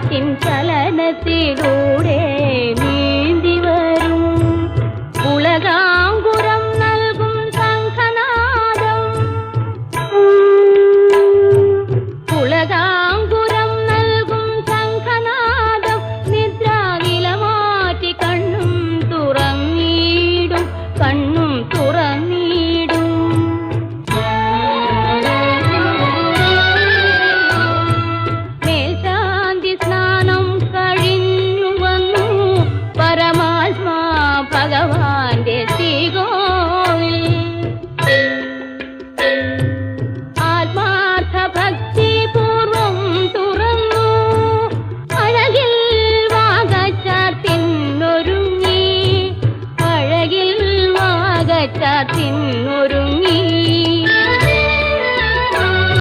పాటించలన తిరుడు തെറ്റാത്തിനൊരു